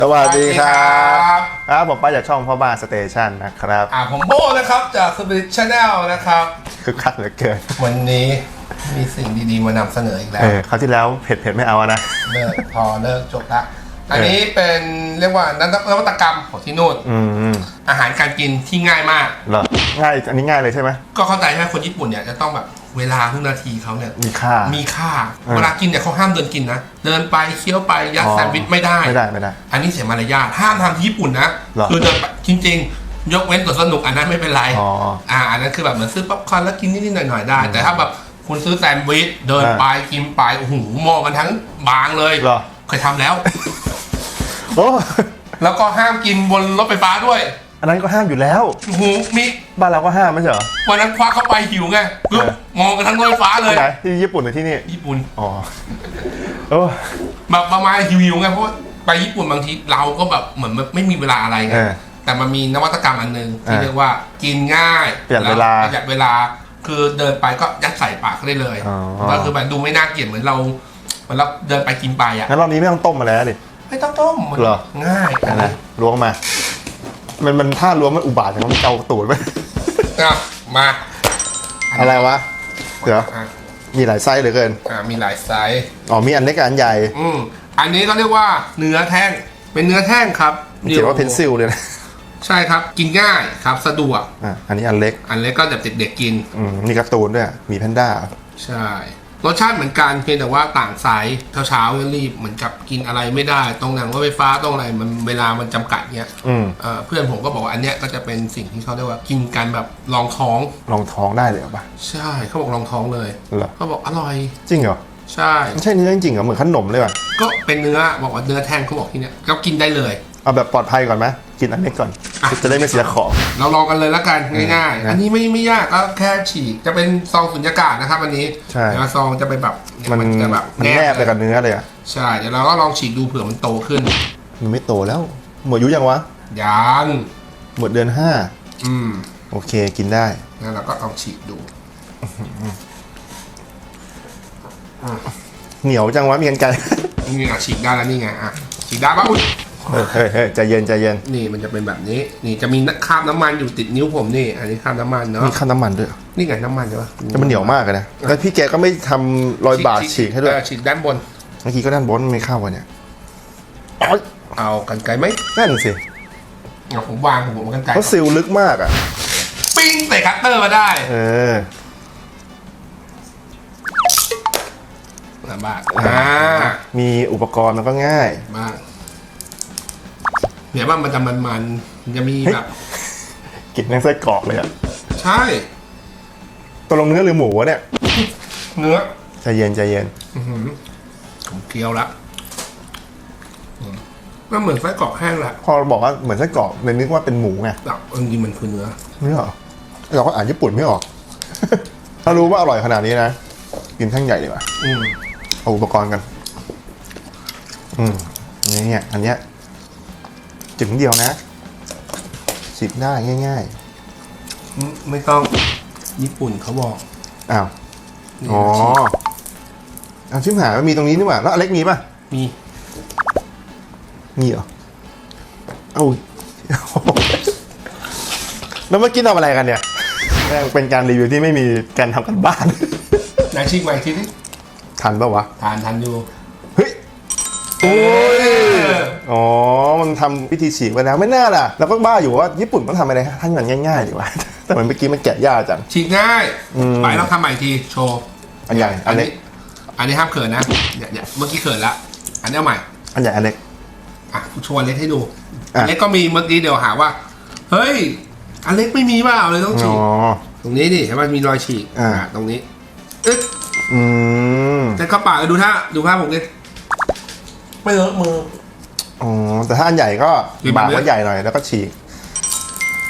สวัสดีครับบครับผมป้าจากช่องพ่อบ้านสเตชันนะครับอ่าผมโบนะครับจากสปิริตชาแนลนะครับคือคักเหลือเกิน วันนี้มีสิ่งดีๆมานำเสนออีกแล้เอวอคราวที่แล้วเผ็ดเผ็ดไม่เอาอะนะเลิกพอเลิกจบละ อันนี้เป็นเรียกว่านวัตกรรมของที่นู่นอืมอาหารการกินที่ง่ายมาก เหรอง่ายอันนี้ง่ายเลยใช่ไหม ก็เข้าใจใช่ไหมคนญี่ปุ่นเนี่ยจะต้องแบบเวลาทุกนาทีเขาเนี่ยมีค่ามีค่าอืมเวลากินเนี่ยเขาห้ามเดินกินนะ เดินไปเคี้ยวไปยัดอ๋อแซนด์วิชไม่ได้ ไม่ได้ไม่ได้ อันนี้เสียมารยาทห้ามทำที่ญี่ปุ่นนะเหรอคือเดินไปจริง ๆ ยกเว้นตัวสนุกอันนั้นไม่เป็นไรอ๋ออ่าอันนั้นคือแบบเหมือนซื้อป๊อปคอร์นแล้วกินนิดๆหน่อยๆได้ แต่ถ้าแบบคุณซื้อแซนด์วิชเดินอ่าไปกินไปโอ้โหมองกันทั้งบางเลยเหรอ เคยทำแล้ว โอ้แล้วก็ห้ามกินบนรถไฟฟ้าด้วย อันนั้นก็ห้ามอยู่แล้วโอ้โหมีบ้านเราก็ห้ามไม่ใช่เหรอวันนั้นคว้าเข้าไปหิวไงปึ๊บเออมองกันทั้งรถไฟฟ้าเลย ที่ไหนที่ญี่ปุ่นหรือที่นี่ญี่ปุ่นอ๋อโอ้แบบประมาณหิวๆไงเพราะว่าไปญี่ปุ่นบางทีเราก็แบบเหมือนไม่มีเวลาอะไรไง เออ แต่มันมีนวัตกรรมอันหนึ่งที่อ่าเรียกว่ากินง่ายประหยัดเวลาแประหยัดเวลาคือเดินไปก็ยัดใส่ปากได้เลยอ๋อ ก็คือแบบดูไม่น่าเกลียดเหมือนเราเหมือนเราเดินไปกินไปอะงั้นรอบนี้ไม่ต้องต้มมาแล้วดิ ไม่ต้องต้มมันเหรอ ง่ายอันนะล้วงมา มันมันท่าล้วงมันอุบาทอย่างมันเกาตูดไหม อะมาอะไรวะ เดี๋ยว อะมีหลายไส้เหลือเกิน อะมีหลายไซส์ อ๋อมีอันเล็กกับอันใหญ่อืมอันนี้ก็เรียกว่าเนื้อแท่ง เป็นเนื้อแท่งครับเขียนว่าเพนซิลเลยนะใช่ครับ กินง่ายครับ สะดวก อะอันนี้อันเล็ก อันเล็กก็แบบเด็กๆกิน อืมมีการ์ตูนด้วย มีแพนด้า ใช่ รสชาติเหมือนกันเพียงแต่ว่าต่างไซส์เช้าๆรีบเหมือนกับกินอะไรไม่ได้ตรงหนังรถไฟฟ้าตรงอะไรมันเวลามันจำกัดเนี้ยอืมเอ่อเพื่อนผมก็บอกว่าอันเนี้ยก็จะเป็นสิ่งที่เขาเรียกว่ากินกันแบบรองท้อง ลองท้องได้เลยเหรอปะใช่เขาบอกรองท้องเลยเหรอเขาบอกอร่อย จริงเหรอใช่ไม่ใช่เนื้อจริงๆเหรอเหมือนขนมเลยป่ะก็เป็นเนื้อบอกว่าเนื้อแท่งเขาบอกที่เนี้ยก็กินได้เลย เอาแบบปลอดภัยก่อนไหมกินอันเล็กก่อน อะ จะได้ไม่เสียของ เราลองกันเลยละกันง่ายนะๆอันนี้ไม่ไม่ยากก็แค่ฉีกจะเป็นซองสุญญากาศนะครับอันนี้ใช่เดี๋ยวซองจะเป็นแบบมันจะแบบมันแนบไปกับเนื้อเลยอะใช่เดี๋ยวเราก็ลองฉีกดูเผื่อมันโตขึ้นมันไม่โตแล้ว หมดอายุยังวะ ยังหมดเดือนห้าอืมโอเคกินได้ งั้นเราก็ลองฉีกดูเหนียวจังวะมีกันไกร นี่อะฉีกได้แล้วนี่ไงอะฉีกได้ปะอุ้ย เฮ้ยเฮ้ยเฮ้ยใจเย็นใจเย็นนี่มันจะเป็นแบบนี้ นี่จะมีคราบน้ำมันอยู่ติดนิ้วผมนี่ อันนี้คราบน้ำมันเนาะมีขั้นน้ำมันด้วยนี่ไงน้ำมันใช่ปะแต่มันเหนียวมากเลยนะแล้วพี่แกก็ไม่ทำรอยบาดฉีกให้ด้วยเออฉีกด้านบน เมื่อกี้ก็ด้านบนไม่เข้าอะเนี่ยอ๊อยเอากันไกลไหมนั่นสิเอาผมวางผมเอากันไกลเขาซิลลึกมากอะ ปิ้งใส่คัตเตอร์มาได้เออนะบ้างอ่ามีอุปกรณ์มันก็ง่ายบ้าง เนี่ยว่ามันจะมันมันๆมันจะมีแบบกินแม่งไส้กรอกเลยอะใช่ตัวลงเนื้อหรือหมูวะเนี่ยเนื้อใจเย็นใจเย็นอื้อหือผมเคี้ยวละอืมก็เหมือนไส้กรอกแห้งแหละพอบอกว่าเหมือนไส้กรอกเลยนึกว่าเป็นหมูไงแต่จริงๆมันคือเนื้อเนื้อเหรอเราก็อ่านญี่ปุ่นไม่ออก ถ้ารู้ว่าอร่อยขนาดนี้นะกินแท่งใหญ่ดีกว่าอืม เอาอุปกรณ์กัน อืมนี่เนี่ยอันเนี้ย จึงเดียวนะฉีกได้ง่ายไม่ไม่ต้องญี่ปุ่นเขาบอกๆ อ้าว นี่อ๋อฉีกเอาชิมหายมันมีตรงนี้นี่หว่า แล้วอเล็กมีป่ะ มีมีเหรอ เอา แล้วเมื่อกี้ทำอะไรกันเนี่ยแม่งเป็นการรีวิวที่ไม่มีการทำกันบ้านนายชิกใหม่ทีนี้ทันปะวะ ทานทันอยู่ เฮ้ย โอ้ยอ๋อมัน ทำพิธีฉีกไปแล้วไม่น่าล่ะแล้วก็บ้าอยู่ว่าญี่ปุ่นต้องทำอะไรท่านมันง่ายๆดีกว่าแต่มันเมื่อกี้มันแกะยากจังฉีกง่ายอืมไปแล้วทำใหม่อีกทีโชว์อันใหญ่อันเล็กอันนี้ห้ามเขินนะเนี่ยเนี่ยเมื่อกี้เขินละอันนี้เอาใหม่ อันใหญ่อันเล็กอะกูโชว์อันเล็กให้ดูอะอันเล็กก็มีเมื่อกี้เดี๋ยวหาว่า เฮ้ย อันเล็กไม่มีเปล่าเลยต้องอ๋ฉีอกตรงนี้ดิเห็นมันมีรอยฉีกอ่าตรงนี้เอ๊ะอืมแต่เข้าปากดูท่าดูภาพผมดิไม่เลอะมือ อ๋อแต่ถ้าอันใหญ่ก็มีบากแบบเนี้ยไว้ใหญ่หน่อยแล้วก็ฉีก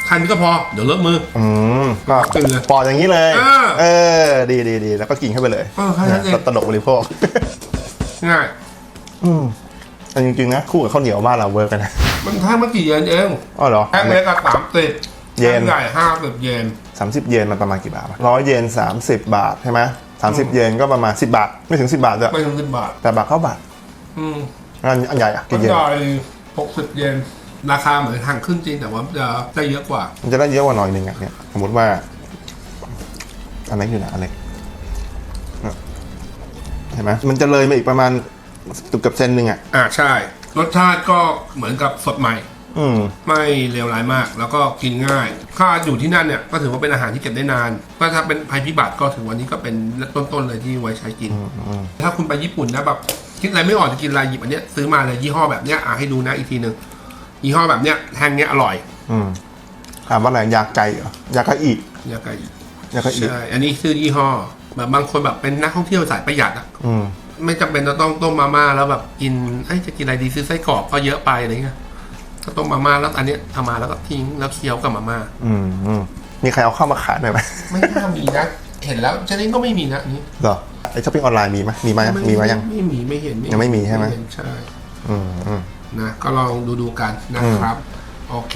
คันนี้ก็พอ เดี๋ยวเลอะมือ อืมก็เป็นเลยปอดอย่างนี้เลย เออเออ ดีดีดีแล้วก็กินเข้าไปเลยเออแค่นั้นเอง ตลกบริโภค ง่าย อืมแต่จริงๆนะคู่กับข้าวเหนียวบ้านเราเวิร์กกันนะมันแค่ไม่กี่เยนเองอ๋อเหรอ แพ็คเล็กก็สามสิบเยนแพ็คใหญ่ห้าสิบเยน สามสิบเยนมันประมาณกี่บาทร้อยเยนสามสิบบาทใช่ไหมสามสิบเยนก็ประมาณสิบบาท ไม่ถึงสิบบาทด้วยไม่ถึงสิบบาท แต่บาทเข้าบาท อืม อันอันใหญ่อะมักี่นเยนใหญ่60เยนราคาเหมือนห่างขึ้นจริงแต่ว่าจะได้เยอะกว่า มันจะได้เยอะกว่าหน่อยหนึ่งอะเนี่ยสมมติว่าอะไรอยู่นะอะไรเนี่ยเห็นไหมมันจะเลยมาอีกประมาณเกือบเซนหนึ่งอะอ่าใช่ รสชาติก็เหมือนกับสดใหม่ อืม ไม่เลวร้ายมาก แล้วก็กินง่าย ถ้าอยู่ที่นั่นเนี่ยก็ถือว่าเป็นอาหารที่เก็บได้นานก็ถ้าเป็นภัยพิบัติก็ถือวันนี้ก็เป็นต้นๆเลยที่ไว้ใช้กิน ถ้าคุณไปญี่ปุ่นนะแบบ คิดอะไรไม่ออกจะกินอะไรหยิบอันเนี้ยซื้อมาเลยยี่ห้อแบบเนี้ยอะให้ดูนะอีกทีหนึ่งยี่ห้อแบบเนี้ยแท่งเนี้ยอร่อยอืมถามว่าอะไรยาไก่เหรอยากะอียาไก่ยากะอีใช่อันนี้คือยี่ห้อ แบบบางคนแบบเป็นนักท่องเที่ยวสายประหยัดอะอืมไม่จำเป็นจะต้องต้มมาม่าแล้วแบบกินเอ้ยจะกินอะไรดีซื้อไส้กรอกก็เยอะไปอะไรเงี้ยก็ต้มมาม่าแล้วอันเนี้ยทำมาแล้วก็ทิ้งแล้วเคี้ยวกับมาม่าอืมอืมมีใครเอาเข้ามาขายหน่อยไหมไม่น่ามีนะเห็นแล้วเจนี่ก็ไม่มีนะอันนี้เหรอ ไอช้อปปิ้งออนไลน์มีไหมมีไหมมีไหมยัง ไม่มีไม่เห็นยังไม่มีใช่ไหม เนใช่อืมอืม นะก็ลองดูดูๆกันนะครับ โอเค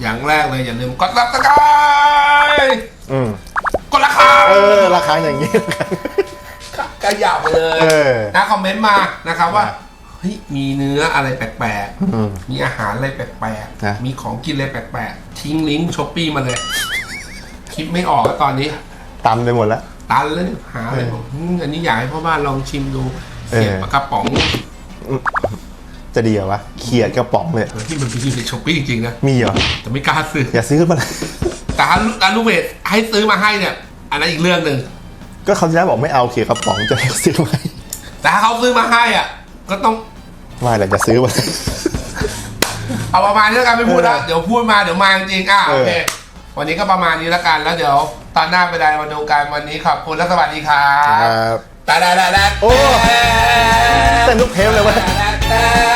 อย่างแรกเลยอย่าลืมกดซับสไครต์อืมกดราคาเออ ราคาอย่างนี้ กระหยับเลยเออนะคอมเมนต์มานะครับว่าเฮ้ยมีเนื้ออะไรแปลกอืม ๆ มีอาหารอะไรแปลกนะ ๆ มีของกินอะไรแปลกๆ ทิ้งลิงก์ช้อปปี้มาเลย คิดไม่ออกแล้วตอนนี้ตันไปหมดแล้ว ตันแล้วเนี่ยหาอะไรบอกอืมอันนี้อยากให้พ่อบ้านลองชิมดูเออเสียบปากกระป๋องจะดีเหรอวะเขียดกระป๋องเลยที่มันมีในช้อปปี้จริงๆนะมีเหรอ แต่ไม่กล้าซื้ออย่าซื้อมาเลยแต่ถ้าถ้าลูกเวทให้ซื้อมาให้เนี่ย อันนั้นอีกเรื่องหนึ่งก็เขาจะได้บอกไม่เอาเขียดกระป๋องจะให้ซื้อไว้แต่ถ้าเขาซื้อมาให้อะ ก็ต้องไม่แหละจะซื้อมาเอาประมาณนี้แล้วกันไม่พูดแล้วเออเดี๋ยวพูดมาเดี๋ยวมาจริงๆอะเออโอเควันนี้ก็ประมาณนี้แล้วกันแล้วเดี๋ยว ตอนหน้าไปได้มาดูกันวันนี้ขอบคุณและสวัสดีครัครับบแต่แต่แต่โอ้เต้นลูกเทปเลยวะแต่